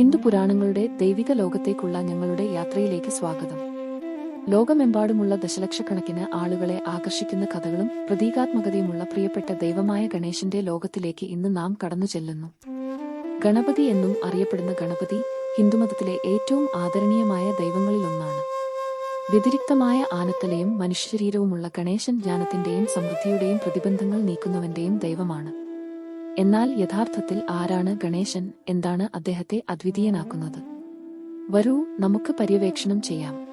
ഹിന്ദു പുരാണങ്ങളുടെ ദൈവിക ലോകത്തേക്കുള്ള ഞങ്ങളുടെ യാത്രയിലേക്ക് സ്വാഗതം. ലോകമെമ്പാടുമുള്ള ദശലക്ഷക്കണക്കിന് ആളുകളെ ആകർഷിക്കുന്ന കഥകളും പ്രതീകാത്മകതയുമുള്ള പ്രിയപ്പെട്ട ദൈവമായ ഗണേശന്റെ ലോകത്തിലേക്ക് ഇന്ന് നാം കടന്നു ചെല്ലുന്നു. ഗണപതി എന്നും അറിയപ്പെടുന്ന ഗണപതി ഹിന്ദുമതത്തിലെ ഏറ്റവും ആദരണീയമായ ദൈവങ്ങളിലൊന്നാണ്. വ്യതിരിക്തമായ ആനത്തലയും മനുഷ്യശരീരവുമുള്ള ഗണേശൻ ജ്ഞാനത്തിന്റെയും സമൃദ്ധിയുടെയും പ്രതിബന്ധങ്ങൾ നീക്കുന്നവന്റെയും ദൈവമാണ്. എന്നാൽ യഥാർത്ഥത്തിൽ ആരാണ് ഗണേശൻ എന്താണ് അദ്ദേഹത്തെ അദ്വിതീയനാക്കുന്നത്? വരൂ നമുക്ക് പര്യവേക്ഷണം ചെയ്യാം.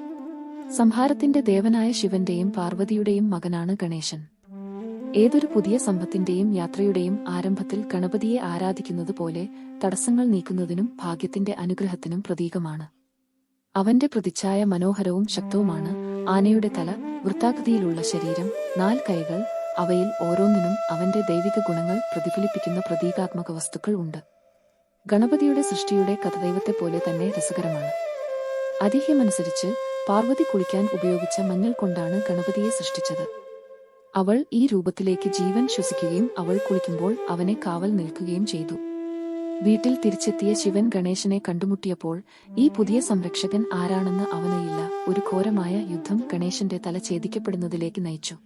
സംഹാരത്തിന്റെ ദേവനായ ശിവന്റെയും പാർവതിയുടെയും മകനാണ് ഗണേശൻ. ഏതൊരു പുതിയ സമ്പത്തിന്റെയും യാത്രയുടെയും ആരംഭത്തിൽ ഗണപതിയെ ആരാധിക്കുന്നത് പോലെ തടസ്സങ്ങൾ നീക്കുന്നതിനും ഭാഗ്യത്തിന്റെ അനുഗ്രഹത്തിനും പ്രതീകമാണ്. അവന്റെ പ്രതിച്ഛായ മനോഹരവും ശക്തവുമാണ് ആനയുടെ തല വൃത്താകൃതിയിലുള്ള ശരീരം നാല് കൈകൾ അവയിൽ ഓരോന്നിനും അവന്റെ ദൈവിക ഗുണങ്ങൾ പ്രതിഫലിപ്പിക്കുന്ന പ്രതീകാത്മക വസ്തുക്കൾ ഉണ്ട്. ഗണപതിയുടെ സൃഷ്ടിയുടെ കഥദൈവത്തെ പോലെ തന്നെ രസകരമാണ്. ഐതിഹ്യമനുസരിച്ച് പാർവതി കുളിക്കാൻ ഉപയോഗിച്ച മഞ്ഞൾ കൊണ്ടാണ് ഗണപതിയെ സൃഷ്ടിച്ചത്. അവൾ ഈ രൂപത്തിലേക്ക് ജീവൻ ശ്വസിക്കുകയും അവൾ കുളിക്കുമ്പോൾ അവനെ കാവൽ നിൽക്കുകയും ചെയ്തു. വീട്ടിൽ തിരിച്ചെത്തിയ ശിവൻ ഗണേശനെ കണ്ടുമുട്ടിയപ്പോൾ ഈ പുതിയ സംരക്ഷകൻ ആരാണെന്ന് അവനയില്ല. ഒരു ഘോരമായ യുദ്ധം ഗണേശന്റെ തല ഛേദിക്കപ്പെടുന്നതിലേക്ക് നയിച്ചു.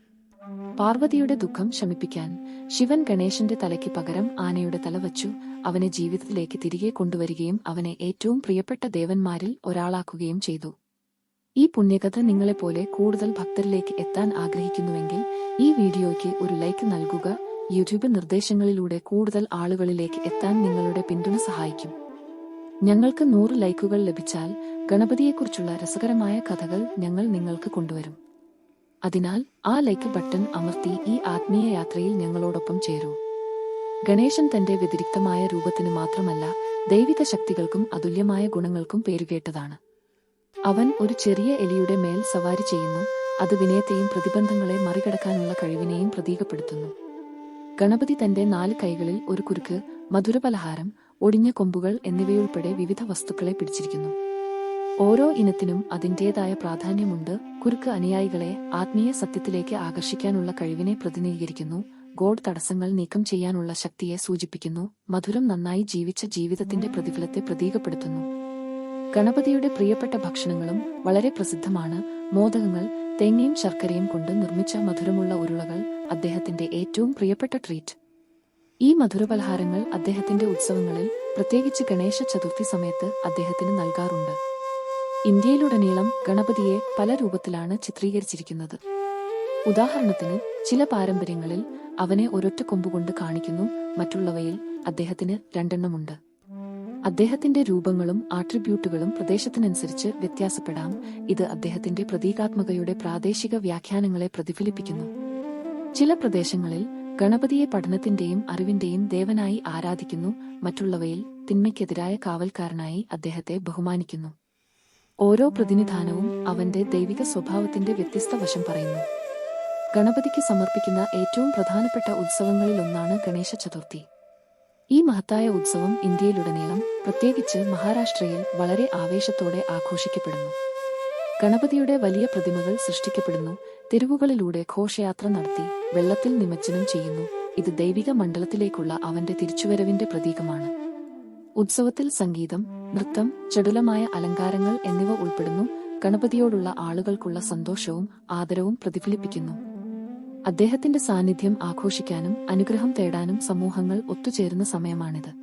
പാർവതിയുടെ ദുഃഖം ശമിപ്പിക്കാൻ ശിവൻ ഗണേശന്റെ തലയ്ക്ക് പകരം ആനയുടെ തല വച്ചു അവനെ ജീവിതത്തിലേക്ക് തിരികെ കൊണ്ടുവരികയും അവനെ ഏറ്റവും പ്രിയപ്പെട്ട ദേവന്മാരിൽ ഒരാളാക്കുകയും ചെയ്തു. ഈ പുണ്യകഥ നിങ്ങളെപ്പോലെ കൂടുതൽ ഭക്തരിലേക്ക് എത്താൻ ആഗ്രഹിക്കുന്നുവെങ്കിൽ ഈ വീഡിയോയ്ക്ക് ഒരു ലൈക്ക് നൽകുക യൂട്യൂബ് നിർദ്ദേശങ്ങളിലൂടെ കൂടുതൽ ആളുകളിലേക്ക് എത്താൻ നിങ്ങളുടെ പിന്തുണ സഹായിക്കും. ഞങ്ങൾക്ക് നൂറ് ലൈക്കുകൾ ലഭിച്ചാൽ ഗണപതിയെക്കുറിച്ചുള്ള രസകരമായ കഥകൾ ഞങ്ങൾ നിങ്ങൾക്ക് കൊണ്ടുവരും. അതിനാൽ ആ ലൈക്ക് ബട്ടൺ അമർത്തി ഈ ആത്മീയ യാത്രയിൽ ഞങ്ങളോടൊപ്പം ചേരൂ. ഗണേശൻ തന്റെ വ്യതിരിക്തമായ രൂപത്തിന് മാത്രമല്ല ദൈവിക ശക്തികൾക്കും അതുല്യമായ ഗുണങ്ങൾക്കും പേരുകേട്ടതാണ്. അവൻ ഒരു ചെറിയ എലിയുടെ മേൽ സവാരി ചെയ്യുന്നു അത് വിനയത്തെയും പ്രതിബന്ധങ്ങളെ മറികടക്കാനുള്ള കഴിവിനെയും പ്രതീകപ്പെടുത്തുന്നു. ഗണപതി തന്റെ നാല് കൈകളിൽ ഒരു കുരുക്ക് മധുരപലഹാരം ഒടിഞ്ഞ കൊമ്പുകൾ എന്നിവയുൾപ്പെടെ വിവിധ വസ്തുക്കളെ പിടിച്ചിരിക്കുന്നു. ഓരോ ഇനത്തിനും അതിന്റേതായ പ്രാധാന്യമുണ്ട്. കുരുക്ക് അനുയായികളെ ആത്മീയ സത്യത്തിലേക്ക് ആകർഷിക്കാനുള്ള കഴിവിനെ പ്രതിനിധീകരിക്കുന്നു. ഗോഡ് തടസ്സങ്ങൾ നീക്കം ചെയ്യാനുള്ള ശക്തിയെ സൂചിപ്പിക്കുന്നു. മധുരം നന്നായി ജീവിച്ച ജീവിതത്തിന്റെ പ്രതിഫലത്തെ പ്രതീകപ്പെടുത്തുന്നു. ഗണപതിയുടെ പ്രിയപ്പെട്ട ഭക്ഷണങ്ങളും വളരെ പ്രസിദ്ധമാണ്. മോദകങ്ങൾ തേങ്ങയും ശർക്കരയും കൊണ്ട് നിർമ്മിച്ച മധുരമുള്ള ഉരുളകൾ അദ്ദേഹത്തിന്റെ ഏറ്റവും പ്രിയപ്പെട്ട ട്രീറ്റ്. ഈ മധുരപലഹാരങ്ങൾ അദ്ദേഹത്തിന്റെ ഉത്സവങ്ങളിൽ പ്രത്യേകിച്ച് ഗണേശ ചതുർത്ഥി സമയത്ത് അദ്ദേഹത്തിന് നൽകാറുണ്ട്. ഇന്ത്യയിലുടനീളം ഗണപതിയെ പല രൂപത്തിലാണ് ചിത്രീകരിച്ചിരിക്കുന്നത്. ഉദാഹരണത്തിന് ചില പാരമ്പര്യങ്ങളിൽ അവനെ ഒരൊറ്റ കൊമ്പുകൊണ്ട് കാണിക്കുന്നു മറ്റുള്ളവയിൽ അദ്ദേഹത്തിന് രണ്ടെണ്ണമുണ്ട്. അദ്ദേഹത്തിന്റെ രൂപങ്ങളും ആട്രിബ്യൂട്ടുകളും പ്രദേശത്തിനനുസരിച്ച് വ്യത്യാസപ്പെടാം. ഇത് അദ്ദേഹത്തിന്റെ പ്രതീകാത്മകയുടെ പ്രാദേശിക വ്യാഖ്യാനങ്ങളെ പ്രതിഫലിപ്പിക്കുന്നു. ചില പ്രദേശങ്ങളിൽ ഗണപതിയെ പഠനത്തിന്റെയും അറിവിന്റെയും ദേവനായി ആരാധിക്കുന്നു മറ്റുള്ളവയിൽ തിന്മയ്ക്കെതിരായ കാവൽക്കാരനായി അദ്ദേഹത്തെ ബഹുമാനിക്കുന്നു. ഓരോ പ്രതിനിധാനവും അവന്റെ ദൈവിക സ്വഭാവത്തിന്റെ വ്യത്യസ്ത വശം പറയുന്നു. ഗണപതിക്ക് സമർപ്പിക്കുന്ന ഏറ്റവും പ്രധാനപ്പെട്ട ഉത്സവങ്ങളിലൊന്നാണ് ഗണേശ ചതുർത്ഥി. ഈ മഹത്തായ ഉത്സവം ഇന്ത്യയിലുടനീളം പ്രത്യേകിച്ച് മഹാരാഷ്ട്രയിൽ വളരെ ആവേശത്തോടെ ആഘോഷിക്കപ്പെടുന്നു. ഗണപതിയുടെ വലിയ പ്രതിമകൾ സൃഷ്ടിക്കപ്പെടുന്നു തെരുവുകളിലൂടെ ഘോഷയാത്ര നടത്തി വെള്ളത്തിൽ നിമജ്ജനം ചെയ്യുന്നു. ഇത് ദൈവിക മണ്ഡലത്തിലേക്കുള്ള അവന്റെ തിരിച്ചുവരവിന്റെ പ്രതീകമാണ്. ഉത്സവത്തിൽ സംഗീതം നൃത്തം ചടുലമായ അലങ്കാരങ്ങൾ എന്നിവ ഉൾപ്പെടുന്നു. ഗണപതിയോടുള്ള ആളുകൾക്കുള്ള സന്തോഷവും ആദരവും പ്രതിഫലിപ്പിക്കുന്നു. അദ്ദേഹത്തിന്റെ സാന്നിധ്യം ആഘോഷിക്കാനും അനുഗ്രഹം തേടാനും സമൂഹങ്ങൾ ഒത്തുചേരുന്ന സമയമാണിത്.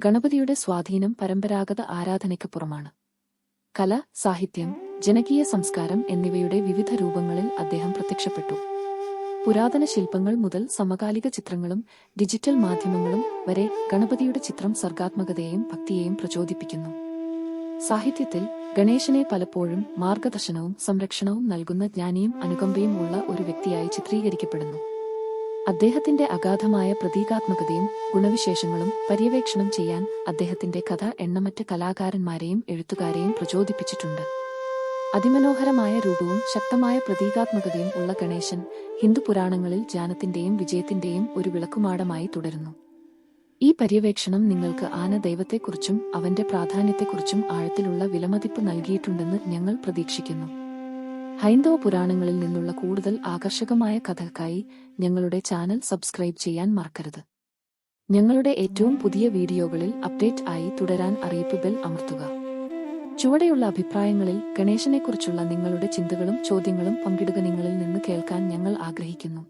ഗണപതിയുടെ സ്വാധീനം പരമ്പരാഗത ആരാധനയ്ക്ക് പുറമാണ്. കല സാഹിത്യം ജനകീയ സംസ്കാരം എന്നിവയുടെ വിവിധ രൂപങ്ങളിൽ അദ്ദേഹം പ്രത്യക്ഷപ്പെട്ടു. പുരാതന ശില്പങ്ങൾ മുതൽ സമകാലിക ചിത്രങ്ങളും ഡിജിറ്റൽ മാധ്യമങ്ങളും വരെ ഗണപതിയുടെ ചിത്രം സർഗാത്മകതയെയും ഭക്തിയെയും പ്രചോദിപ്പിക്കുന്നു. സാഹിത്യത്തിൽ ഗണേശനെ പലപ്പോഴും മാർഗദർശനവും സംരക്ഷണവും നൽകുന്ന ജ്ഞാനിയും അനുകമ്പയും ഉള്ള ഒരു വ്യക്തിയായി ചിത്രീകരിക്കപ്പെടുന്നു. അദ്ദേഹത്തിന്റെ അഗാധമായ പ്രതീകാത്മകതയും ഗുണവിശേഷങ്ങളും പര്യവേക്ഷണം ചെയ്യാൻ അദ്ദേഹത്തിന്റെ കഥ എണ്ണമറ്റ കലാകാരന്മാരെയും എഴുത്തുകാരെയും പ്രചോദിപ്പിച്ചിട്ടുണ്ട്. അതിമനോഹരമായ രൂപവും ശക്തമായ പ്രതീകാത്മകതയും ഉള്ള ഗണേശൻ ഹിന്ദു പുരാണങ്ങളിൽ ജ്ഞാനത്തിന്റെയും വിജയത്തിന്റെയും ഒരു വിളക്കുമാടമായി തുടരുന്നു. ഈ പര്യവേക്ഷണം നിങ്ങൾക്ക് ആന ദൈവത്തെക്കുറിച്ചും അവന്റെ പ്രാധാന്യത്തെക്കുറിച്ചും ആഴത്തിലുള്ള വിലമതിപ്പ് നൽകിയിട്ടുണ്ടെന്ന് ഞങ്ങൾ പ്രതീക്ഷിക്കുന്നു. ഹൈന്ദവ പുരാണങ്ങളിൽ നിന്നുള്ള കൂടുതൽ ആകർഷകമായ കഥകൾക്കായി ഞങ്ങളുടെ ചാനൽ സബ്സ്ക്രൈബ് ചെയ്യാൻ മറക്കരുത്. ഞങ്ങളുടെ ഏറ്റവും പുതിയ വീഡിയോകളിൽ അപ്ഡേറ്റ് ആയി തുടരാൻ അറിയിപ്പ് ബെൽ അമർത്തുക. ചുവടെയുള്ള അഭിപ്രായങ്ങളിൽ ഗണേശനെക്കുറിച്ചുള്ള നിങ്ങളുടെ ചിന്തകളും ചോദ്യങ്ങളും പങ്കിടുക നിങ്ങളിൽ നിന്ന് കേൾക്കാൻ ഞങ്ങൾ ആഗ്രഹിക്കുന്നു.